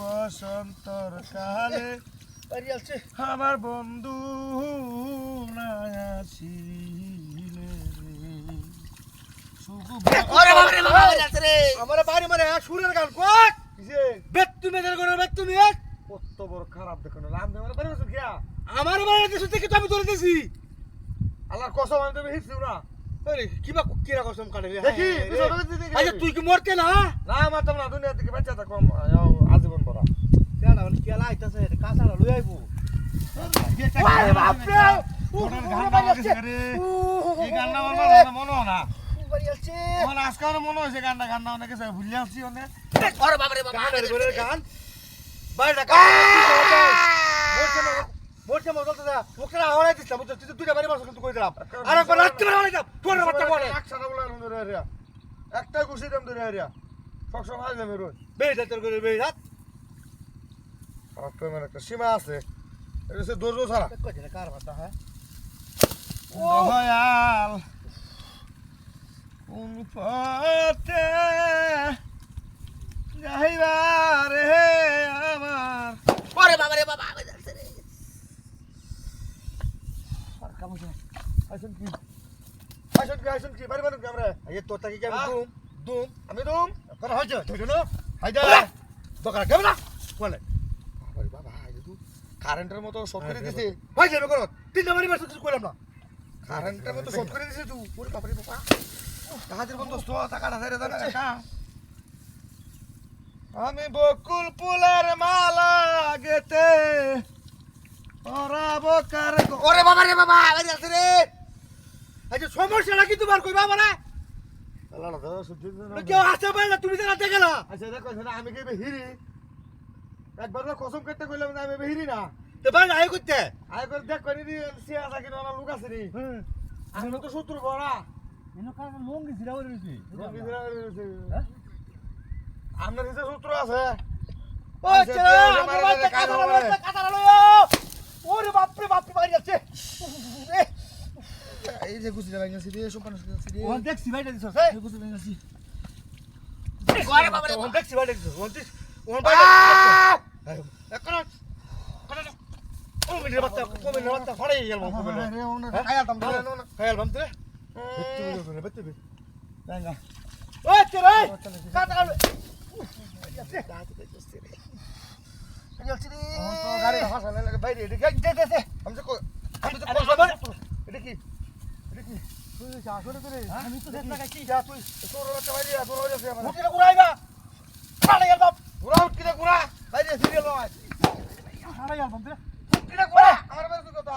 বসন্তর কালে। আমার বন্ধু আমার বাড়ি মানে সুরের গান কোক বেত তুমি করে বেত তুমি এক কত বড় খারাপ দেখো না রাম দেওয়ার বাড়ি গিয়া। আমার বাড়ি দেশ থেকে তো আমি ধরে দিছি আল্লাহর কসম আমি তুমি হিসু না। কিবা কিরা কসম কাটে দেখি। আচ্ছা তুই কি মরতে না? না মারতাম না দুনিয়া থেকে বাচ্চা থাকো আজীবন বড়। কেডা বলে কেলা আইতাছে কাঁচাটা লই আইবো। আরে বাজছে রে। এই গানটা আমার মনে হয় না। আমার মনে হয়েছে গানটা গানটা অনেকে ভুলে আসছি অনেক। ওরে বাবারে বাবা গানের গান। বাইরে না হরাই দিছিলাম বুঝছিস তুই দুইটা বাড়ি মারছ কিন্তু কই দিলাম? আর একবার রাত্রে বেলা হরাই দাও তোর বাচ্চা বলে একসাথে বলে আনন্দ রে রে একটা ঘুষি দাম ধরে রে সবসময় হাই যাবে রোজ। বেটা তোর করে বেটা খারাপ প্রেমের একটা সীমা আছে। এটা হচ্ছে দর্জ ছাড়া। কই দিলে কার বাতা হ্যাঁ? দয়াল কোন পথে যাইবার হে আমার ওরে বাবারে বাবা আমি যাচ্ছে রে আর কামছে কি? কি আইসন কি? বাড়ি বাড়ি আমরা? এই তোর তাকি কি আমি হ্যাঁ? দুম? দুম? আমি দুম? করা হয়েছে? ধরে না হাইদা দোকান কেমন না? বলে। বাবারে বাবা হাইদা তুই কারেন্টের মতো শর্ট করে দিছে। ভাই যাবে করো। তিনটা বাড়ি মারছ কিছু কইলাম না। কারেন্টের মতো শর্ট করে দিছে তুই। ওরে বাবা। বন্ধ ধরে দাও আমি বকুল ফুলের মালা গেতে ওরা বকার ওরে বাবা আমি যাচ্ছে রে। আচ্ছা সমস্যাটা কি তোমার? কইবা মানে আল্লাহ না দাদা সহ্য কেউ আসতে পারে না তুমি তো রাতে গেলা। আচ্ছা দেখো আমি কি হিরি একবার তো কসম করতে কইলাম আমি এবার হিরি না। তো ভাই আয় করতে। আই করে দেখ করে দি সিয়া থাকি না লোক আছে নি। হুম আমি তো শত্রু বড়া। এনো কার লঙ্গি জিরা করে দিছি আপনার সূত্র আছে। ও আচ্ছা, আমার কাজ হবে লইও না। কাঁচা লইও ওরে বাপরে বাপরে বাড়ি যাচ্ছে এই যে গুছি লাগাইছি রে সোপান গুছি রে ওখান দেখছি ভাইটা দিছস এই গুছি লাগাইছি ওরে বাবারে ওখান দেখছি ভাইটা দিছস ওখান দেখছি ওখান ভাইটা এখন ও মিনিট বাচ্চা কোন মিনিট বাচ্চা ফড়াই গেল কোন মিনিট রে ওনা? ধরে। না খায়াল বামতে বেত্তি বেত্তি বেত্তি venga ও চেরা কাঁচা লইও তো গাড়ি হাসা লাগে বাইরে দে দে দে আমি কই- আমি তো আরে কই- আবার? এটা কি এটা কি যা আসলে করে আমি তো না কি যা তুই। তোর রাতে বাইরে যা, তোর আছে আমার। মুটিটা উড়াইবা। ফাড়া গেল বাপ ঘুরা উঠ কিরে ঘুরা বাইরে সিরিয়াল নয় ফাড়া গেল বামতে কিরে ঘুরা আমার বাইরে তুই কথা।